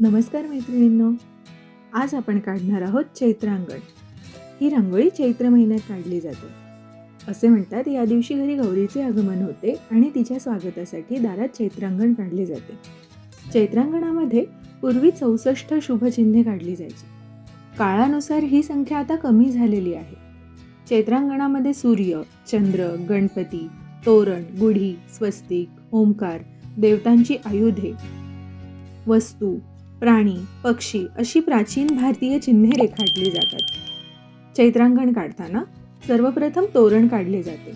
नमस्कार मैत्रिणींनो. आज आपण काढणार आहोत चैत्रांगण ही रांगोळी चैत्र महिन्यात काढली जाते. असे म्हणतात या दिवशी घरी गौरीचे आगमन होते आणि तिच्या स्वागतासाठी दारात चैत्रांगण काढले जाते. चैत्रांगणामध्ये पूर्वी चौसष्ट शुभचिन्हे काढली जायची. काळानुसार ही संख्या आता कमी झालेली आहे. चैत्रांगणामध्ये सूर्य चंद्र गणपती तोरण गुढी स्वस्तिक ओंकार देवतांची आयुधे वस्तू प्राणी पक्षी अशी प्राचीन भारतीय चिन्हे रेखाटली जातात. चैत्रांगण काढताना सर्वप्रथम तोरण काढले जाते.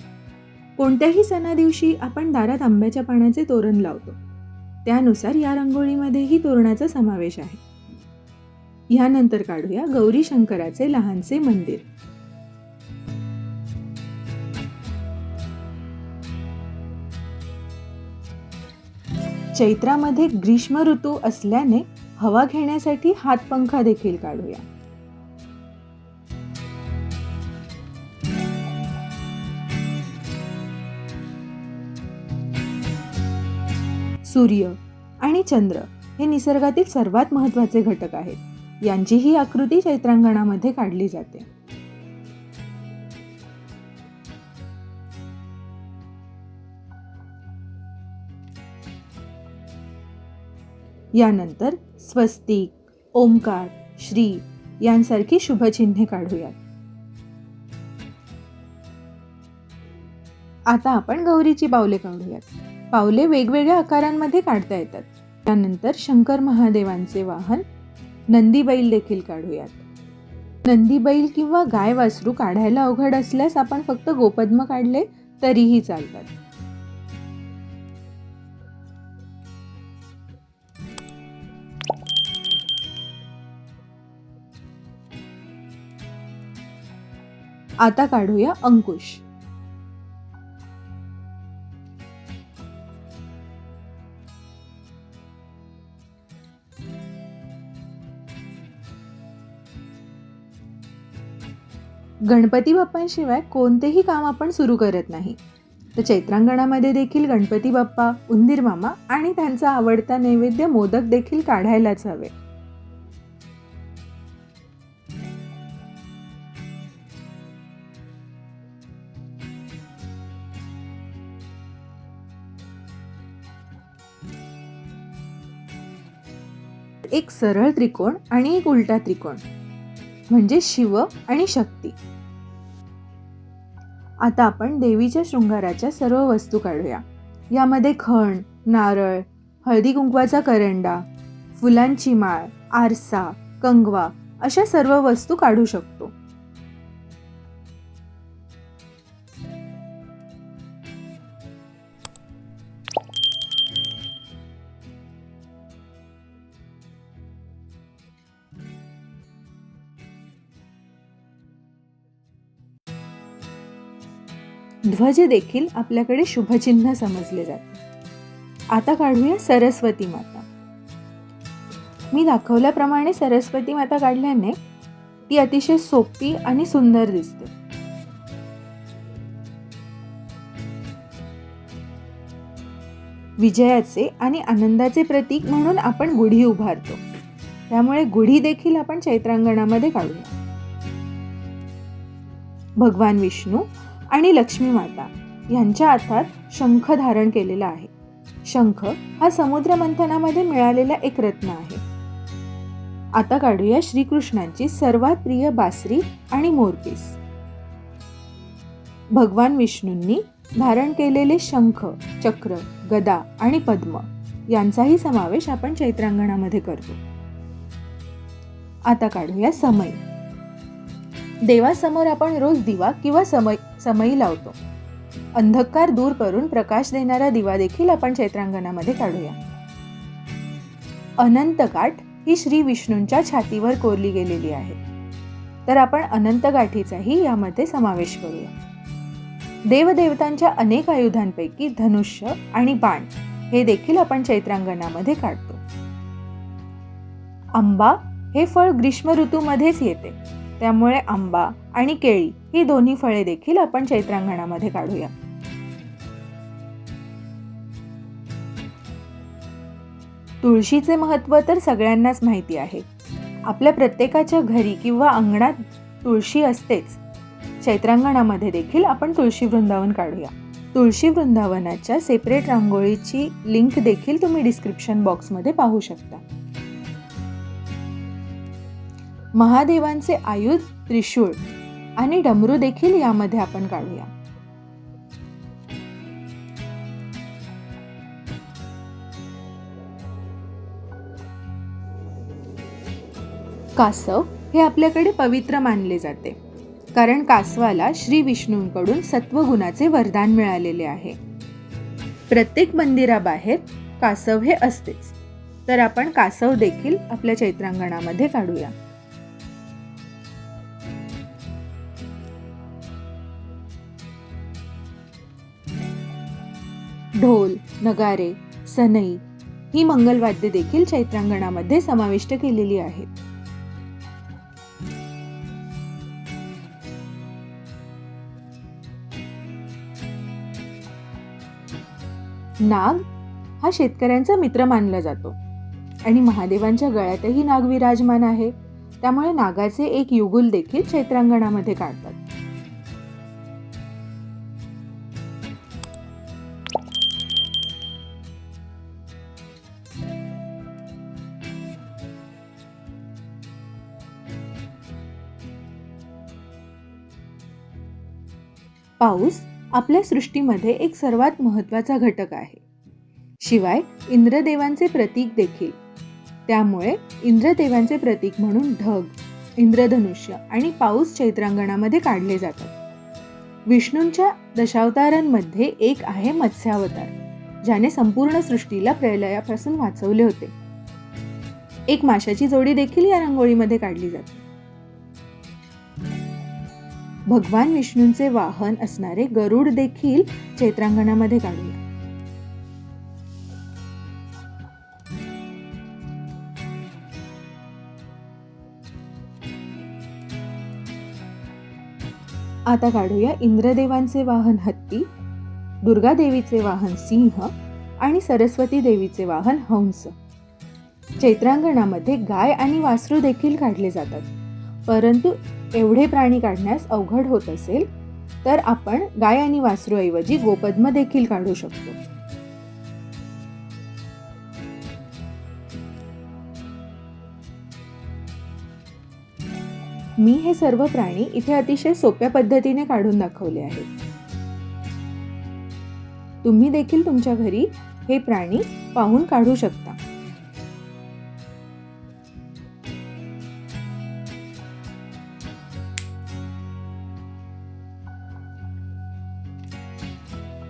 कोणत्याही सणादिवशी आपण दारात आंब्याच्या पाण्याचे तोरण लावतो. त्यानुसार या रंगोळीमध्येही तोरणाचा समावेश आहे. यानंतर काढूया गौरी शंकराचे लहानसे मंदिर. चैत्रामध्ये ग्रीष्म ऋतू असल्याने हवा घेण्यासाठी हातपंखा देखील काढूया. सूर्य आणि चंद्र हे निसर्गातील सर्वात महत्त्वाचे घटक आहेत. यांचीही आकृती चैत्रांगणामध्ये काढली जाते. यानंतर स्वस्तिक ओंकार श्री यांसारखी शुभचिन्हे काढूयात. आता आपण गौरीची पावले काढूयात. पावले वेगवेगळ्या आकारांमध्ये काढता येतात. त्यानंतर शंकर महादेवांचे वाहन नंदी बैल देखील काढूयात. नंदी बैल किंवा गाय वासरू काढायला अवघड असल्यास आपण फक्त गोपद्म काढले तरीही चालतात. आता काढूया अंकुश. गणपती बाप्पांशिवाय कोणतेही काम आपण सुरू करत नाही. तर चैत्रांगणामध्ये देखील गणपती बाप्पा उंदीर मामा आणि त्यांचा आवडता नैवेद्य मोदक देखील काढायलाच हवे. एक सरळ त्रिकोण आणि एक उलटा त्रिकोण. म्हणजे शिव आणि शक्ती. आता आपण देवीच्या शृंगाराच्या सर्व वस्तू काढूया. यामध्ये खण नारळ हळदी कुंकवाचा करंडा फुलांची माळ आरसा कंगवा अशा सर्व वस्तू काढू शकतो. ध्वज देखील आपल्याकडे शुभचिन्ह समजले जाते. आता काढूया सरस्वती माता. मी दाखवल्याप्रमाणे सरस्वती माता काढल्याने ती अतिशय सोपी आणि सुंदर दिसते. विजयाचे आणि आनंदाचे प्रतीक म्हणून आपण गुढी उभारतो. त्यामुळे गुढी देखील आपण चैत्रांगणामध्ये काढूया. भगवान विष्णू आणि लक्ष्मी माता यांच्या हातात शंख धारण केलेला आहे. शंख हा समुद्र मंथनामध्ये मिळालेला एक रत्न आहे. आता काढूया श्रीकृष्णांची सर्वात प्रिय बासरी आणि मोरपीस. भगवान विष्णूंनी धारण केलेले शंख चक्र गदा आणि पद्म यांचाही समावेश आपण चैत्रांगणामध्ये करतो. आता काढूया समय. देवासमोर आपण रोज दिवा किंवा समय समयी लावतो. अंधकार दूर करून प्रकाश देणारा दिवा देखील आपण चैत्रांगणामध्ये काढूया. अनंत गाठ ही श्री विष्णूंच्या छातीवर कोरली गेलेली आहे. तर आपण अनंत गाठीचाही यामध्ये समावेश करूया. देवदेवतांच्या अनेक आयुधांपैकी धनुष्य आणि बाण हे देखील आपण चैत्रांगणामध्ये काढतो. आंबा हे फळ ग्रीष्म ऋतूमध्येच येते. त्यामुळे आंबा आणि केळी ही दोन्ही फळे देखील आपण चैत्रांगणामध्ये काढूया. तुळशीचे महत्त्व तर सगळ्यांनाच माहिती आहे. आपल्या प्रत्येकाच्या घरी किंवा अंगणात तुळशी असतेच. चैत्रांगणामध्ये देखील आपण तुळशी वृंदावन काढूया. तुळशी वृंदावनाच्या सेपरेट रांगोळीची लिंक देखील तुम्ही डिस्क्रिप्शन बॉक्समध्ये पाहू शकता. महादेवांचे आयुध त्रिशूळ आणि डमरू देखील यामध्ये आपण काढूया. कासव हे आपल्याकडे पवित्र मानले जाते कारण कासवाला श्री विष्णूंकडून सत्वगुणाचे वरदान मिळालेले आहे. प्रत्येक मंदिराबाहेर कासव हे असतेच. तर आपण कासव देखील आपल्या चैत्रांगणामध्ये काढूया. ढोल नगारे सनई ही मंगलवाद्य देखील चैत्रांगणामध्ये समाविष्ट केलेली आहेत. नाग हा शेतकऱ्यांचा मित्र मानला जातो आणि महादेवांच्या गळ्यातही नाग विराजमान आहे. त्यामुळे नागाचे एक युगुल देखील चैत्रांगणामध्ये काढतात. पाऊस आपल्या सृष्टीमध्ये एक सर्वात महत्त्वाचा घटक आहे. शिवाय इंद्रदेवांचे प्रतीक देखील. त्यामुळे इंद्रदेवांचे प्रतीक म्हणून ढग इंद्रधनुष्य आणि पाऊस चैत्रांगणामध्ये काढले जातात. विष्णूंच्या दशावतारांमध्ये एक आहे मत्स्यावतार ज्याने संपूर्ण सृष्टीला प्रलयापासून वाचवले होते. एक माशाची जोडी देखील या रांगोळीमध्ये काढली जाते. भगवान विष्णूंचे वाहन असणारे गरुड देखील चैत्रांगणामध्ये काढूया आता काढूया इंद्रदेवांचे वाहन हत्ती दुर्गा देवीचे वाहन सिंह आणि सरस्वती देवीचे वाहन हंस. चैत्रांगणामध्ये गाय आणि वासरू देखील काढले जातात. परंतु एवढे प्राणी काढण्यास अवघड होत असेल तर आपण गाय आणि वासरूऐवजी गोपद्म देखील काढू शकतो. मी हे सर्व प्राणी इथे अतिशय सोप्या पद्धतीने काढून दाखवले आहेत. तुम्ही देखील तुमच्या घरी हे प्राणी पाहून काढू शकता.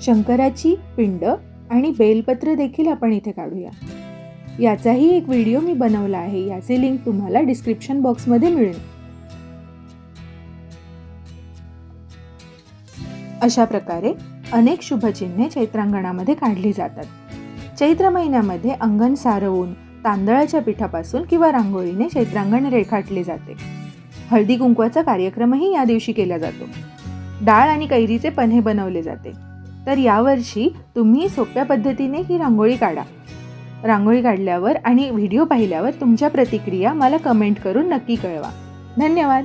शंकराची पिंड आणि बेलपत्र देखील आपण इथे काढूया. याचाही एक व्हिडिओ मी बनवला आहे. याचे लिंक तुम्हाला डिस्क्रिप्शन बॉक्समध्ये मिळेल. अशा प्रकारे अनेक शुभचिन्हे चैत्रांगणामध्ये काढली जातात. चैत्र महिन्यामध्ये अंगण सारवून तांदळाच्या पिठापासून किंवा रांगोळीने चैत्रांगण रेखाटले जाते. हळदी कुंकवाचा कार्यक्रमही या दिवशी केला जातो. डाळ आणि कैरीचे पन्हे बनवले जाते. तर यावर्षी तुम्ही सोप्या पद्धतीने ही रांगोळी काढा. रांगोळी काढल्यावर आणि व्हिडिओ पाहिल्यावर तुमच्या प्रतिक्रिया मला कमेंट करून नक्की कळवा. धन्यवाद.